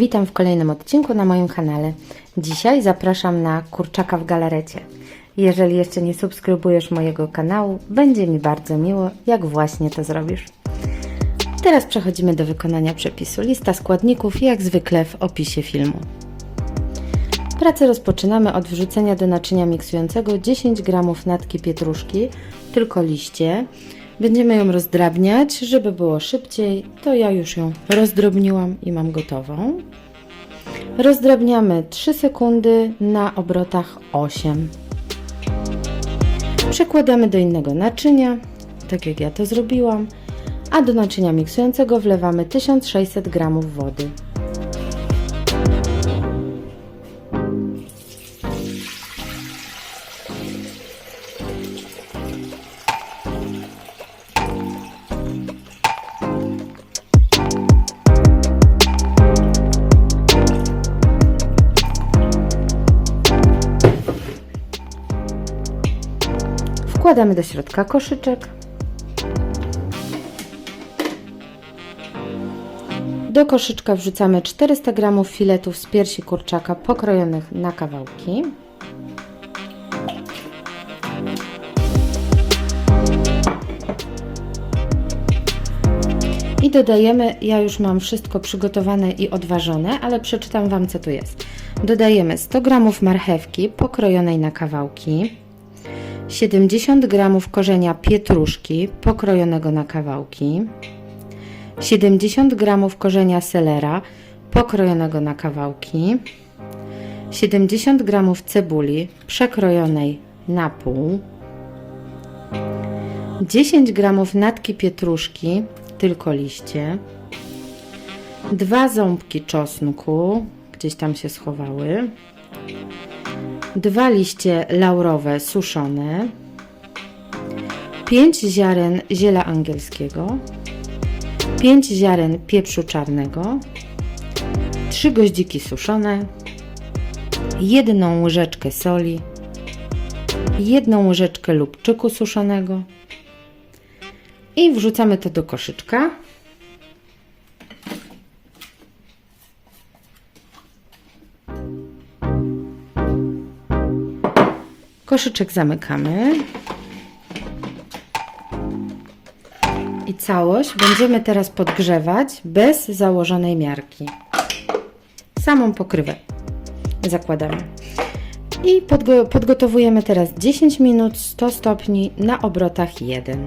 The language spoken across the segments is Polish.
Witam w kolejnym odcinku na moim kanale. Dzisiaj zapraszam na kurczaka w galarecie. Jeżeli jeszcze nie subskrybujesz mojego kanału, będzie mi bardzo miło, jak właśnie to zrobisz. Teraz przechodzimy do wykonania przepisu. Lista składników, jak zwykle w opisie filmu. Pracę rozpoczynamy od wrzucenia do naczynia miksującego 10 g natki pietruszki, tylko liście. Będziemy ją rozdrabniać, żeby było szybciej. To ja już ją rozdrobniłam i mam gotową. Rozdrabniamy 3 sekundy na obrotach 8. Przekładamy do innego naczynia, tak jak ja to zrobiłam, a do naczynia miksującego wlewamy 1600 g wody. Wkładamy do środka koszyczek. Do koszyczka wrzucamy 400 g filetów z piersi kurczaka pokrojonych na kawałki. I dodajemy, ja już mam wszystko przygotowane i odważone, ale przeczytam Wam co tu jest. Dodajemy 100 g marchewki pokrojonej na kawałki, 70 g korzenia pietruszki pokrojonego na kawałki, 70 g korzenia selera pokrojonego na kawałki, 70 g cebuli przekrojonej na pół, 10 g natki pietruszki, tylko liście, 2 ząbki czosnku, gdzieś tam się schowały, dwa liście laurowe suszone, 5 ziaren ziela angielskiego, 5 ziaren pieprzu czarnego, 3 goździki suszone, jedną łyżeczkę soli, jedną łyżeczkę lubczyku suszonego. I wrzucamy to do koszyczka. Koszyczek zamykamy. I całość będziemy teraz podgrzewać bez założonej miarki. Samą pokrywę zakładamy. I podgo podgotowujemy teraz 10 minut 100 stopni na obrotach 1.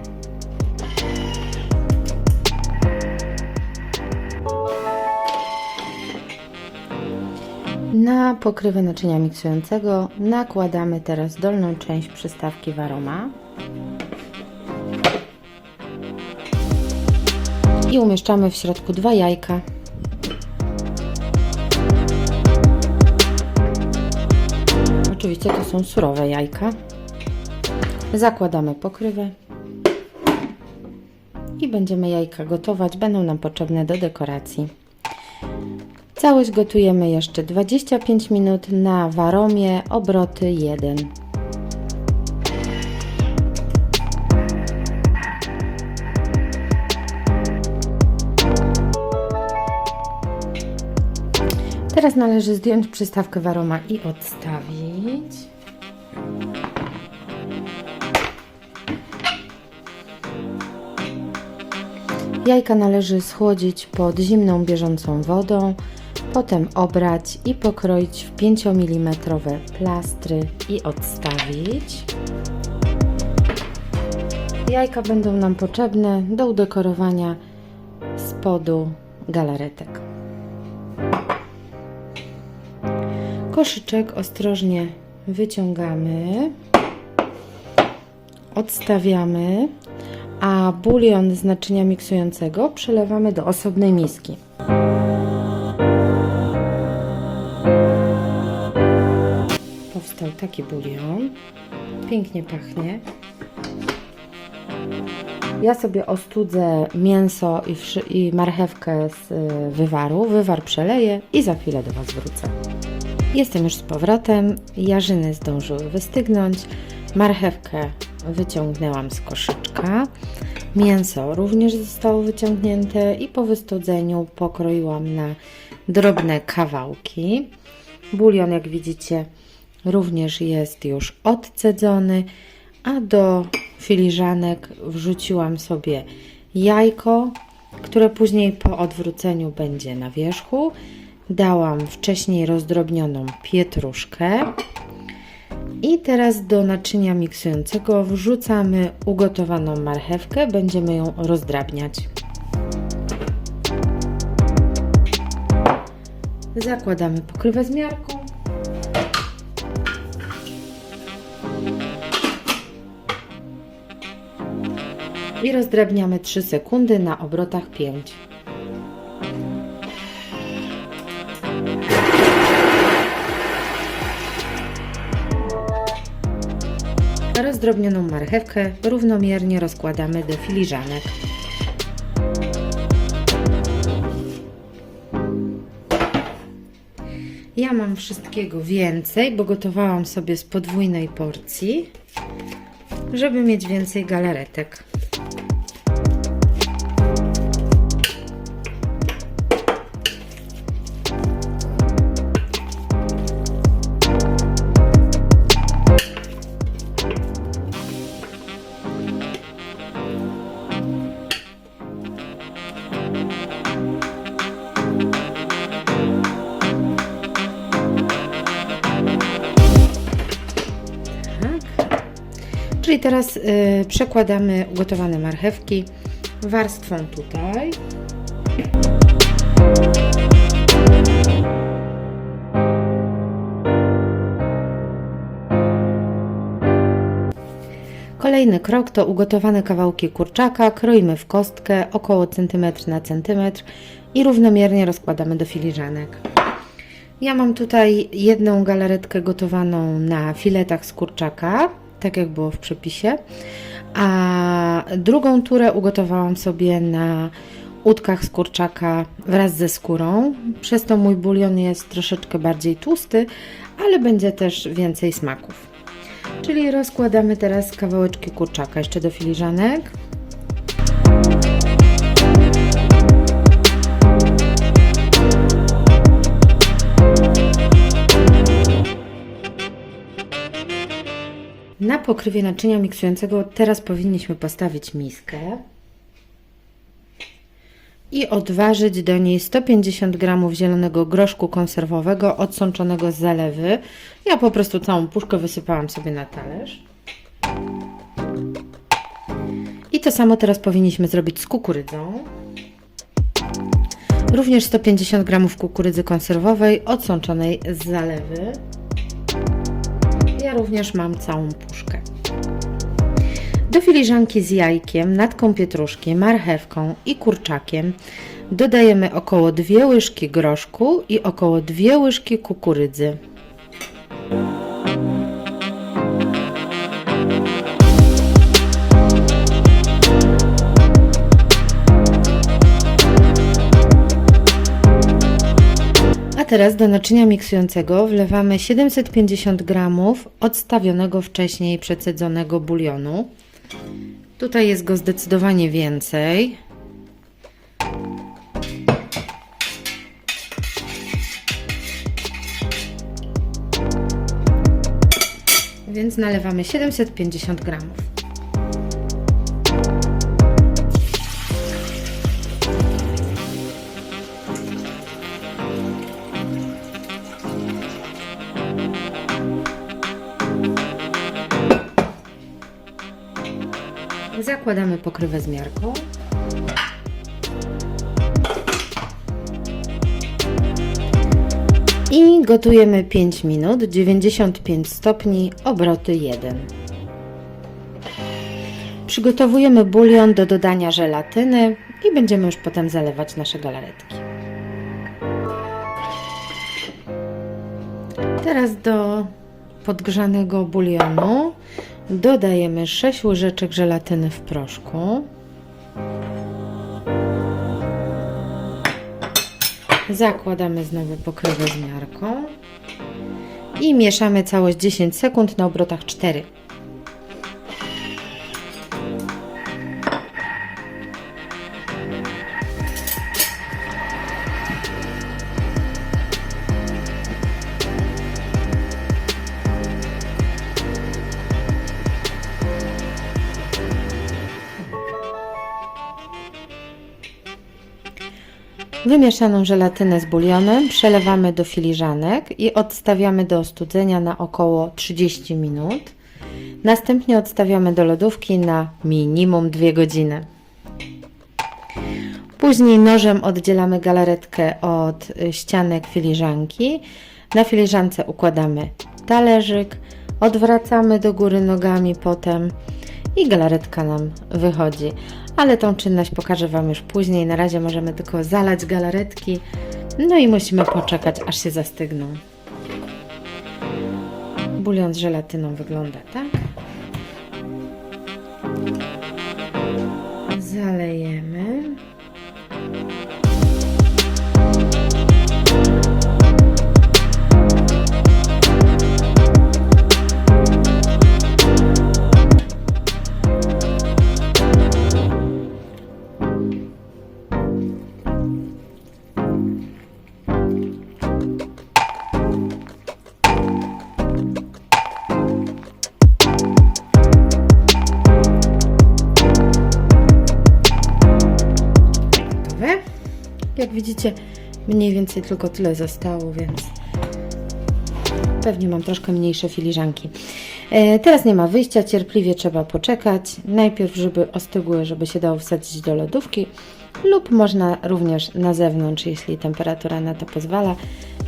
Na pokrywę naczynia miksującego nakładamy teraz dolną część przystawki Waroma i umieszczamy w środku dwa jajka. Oczywiście to są surowe jajka. Zakładamy pokrywę i będziemy jajka gotować. Będą nam potrzebne do dekoracji. Całość gotujemy jeszcze 25 minut na waromie obroty 1. Teraz należy zdjąć przystawkę waroma i odstawić. Jajka należy schłodzić pod zimną bieżącą wodą, potem obrać i pokroić w 5 mm plastry i odstawić. Jajka będą nam potrzebne do udekorowania spodu galaretek. Koszyczek ostrożnie wyciągamy, odstawiamy, a bulion z naczynia miksującego przelewamy do osobnej miski. Taki bulion. Pięknie pachnie. Ja sobie ostudzę mięso i, i marchewkę z y, wywaru. Wywar przeleję i za chwilę do Was wrócę. Jestem już z powrotem. Jarzyny zdążyły wystygnąć. Marchewkę wyciągnęłam z koszyczka. Mięso również zostało wyciągnięte i po wystudzeniu pokroiłam na drobne kawałki. Bulion, jak widzicie, również jest już odcedzony, a do filiżanek wrzuciłam sobie jajko, które później po odwróceniu będzie na wierzchu. Dałam wcześniej rozdrobnioną pietruszkę. I teraz do naczynia miksującego wrzucamy ugotowaną marchewkę, będziemy ją rozdrabniać. Zakładamy pokrywę z miarką. I rozdrabniamy 3 sekundy na obrotach 5. Rozdrobnioną marchewkę równomiernie rozkładamy do filiżanek. Ja mam wszystkiego więcej, bo gotowałam sobie z podwójnej porcji, żeby mieć więcej galaretek. Teraz y, przekładamy ugotowane marchewki warstwą tutaj. Kolejny krok to ugotowane kawałki kurczaka. Kroimy w kostkę około centymetr na centymetr i równomiernie rozkładamy do filiżanek. Ja mam tutaj jedną galaretkę gotowaną na filetach z kurczaka, tak jak było w przepisie, a drugą turę ugotowałam sobie na udkach z kurczaka wraz ze skórą. Przez to mój bulion jest troszeczkę bardziej tłusty, ale będzie też więcej smaków. Czyli rozkładamy teraz kawałeczki kurczaka jeszcze do filiżanek. Na pokrywie naczynia miksującego teraz powinniśmy postawić miskę i odważyć do niej 150 g zielonego groszku konserwowego odsączonego z zalewy. Ja po prostu całą puszkę wysypałam sobie na talerz. I to samo teraz powinniśmy zrobić z kukurydzą. Również 150 g kukurydzy konserwowej odsączonej z zalewy. Również mam całą puszkę. Do filiżanki z jajkiem, natką pietruszki, marchewką i kurczakiem dodajemy około 2 łyżki groszku i około 2 łyżki kukurydzy. Teraz do naczynia miksującego wlewamy 750 g odstawionego wcześniej przecedzonego bulionu. Tutaj jest go zdecydowanie więcej. Więc nalewamy 750 gramów. Zakładamy pokrywę z miarką. I gotujemy 5 minut, 95 stopni, obroty 1. Przygotowujemy bulion do dodania żelatyny i będziemy już potem zalewać nasze galaretki. Teraz do podgrzanego bulionu dodajemy 6 łyżeczek żelatyny w proszku. Zakładamy znowu pokrywę z miarką i mieszamy całość 10 sekund na obrotach 4. Wymieszaną żelatynę z bulionem przelewamy do filiżanek i odstawiamy do ostudzenia na około 30 minut. Następnie odstawiamy do lodówki na minimum 2 godziny. Później nożem oddzielamy galaretkę od ścianek filiżanki. Na filiżance układamy talerzyk, odwracamy do góry nogami potem i galaretka nam wychodzi. Ale tą czynność pokażę Wam już później. Na razie możemy tylko zalać galaretki, no i musimy poczekać, aż się zastygną. Bulion z żelatyną wygląda tak. Zalejemy. Jak widzicie, mniej więcej tylko tyle zostało, więc pewnie mam troszkę mniejsze filiżanki. E, teraz nie ma wyjścia, cierpliwie trzeba poczekać. Najpierw, żeby ostygły, żeby się dało wsadzić do lodówki, lub można również na zewnątrz, jeśli temperatura na to pozwala.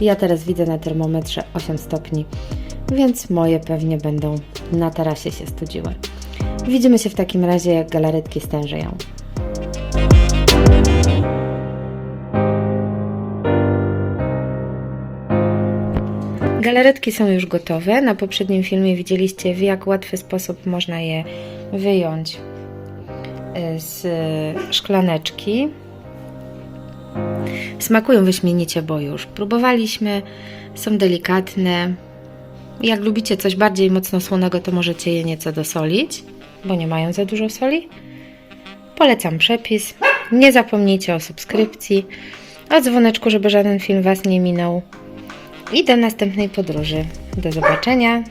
Ja teraz widzę na termometrze 8 stopni, więc moje pewnie będą na tarasie się studziły. Widzimy się w takim razie, jak galaretki stężeją. Galaretki są już gotowe. Na poprzednim filmie widzieliście, w jak łatwy sposób można je wyjąć y, z szklaneczki. Smakują wyśmienicie, bo już próbowaliśmy. Są delikatne. Jak lubicie coś bardziej mocno słonego, to możecie je nieco dosolić, bo nie mają za dużo soli. Polecam przepis. Nie zapomnijcie o subskrypcji, o dzwoneczku, żeby żaden film Was nie minął. I do następnej podróży. Do zobaczenia.